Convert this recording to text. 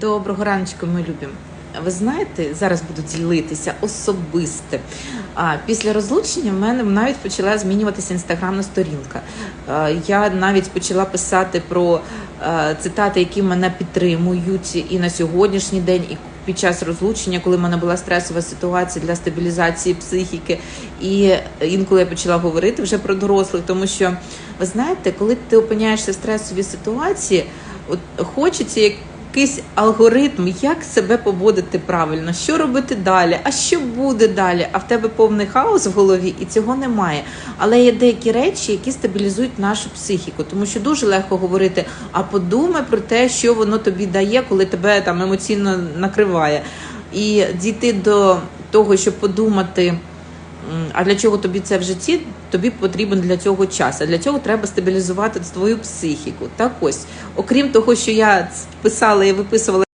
Доброго раночку, ми любимо. Ви знаєте, зараз буду ділитися особисте. Після розлучення в мене навіть почала змінюватися інстаграмна сторінка. Я навіть почала писати про цитати, які мене підтримують і на сьогоднішній день, і під час розлучення, коли в мене була стресова ситуація для стабілізації психіки. І інколи я почала говорити вже про дорослих, тому що ви знаєте, коли ти опиняєшся в стресовій ситуації, от хочеться як якийсь алгоритм, як себе поводити правильно, що робити далі, а що буде далі. А в тебе повний хаос в голові, і цього немає. Але є деякі речі, які стабілізують нашу психіку, тому що дуже легко говорити, а подумай про те, що воно тобі дає, коли тебе там емоційно накриває. І дійти до того, щоб подумати. А для чого тобі це в житті? Тобі потрібен для цього час. А для цього треба стабілізувати твою психіку. Так ось, окрім того, що я писала і виписувала.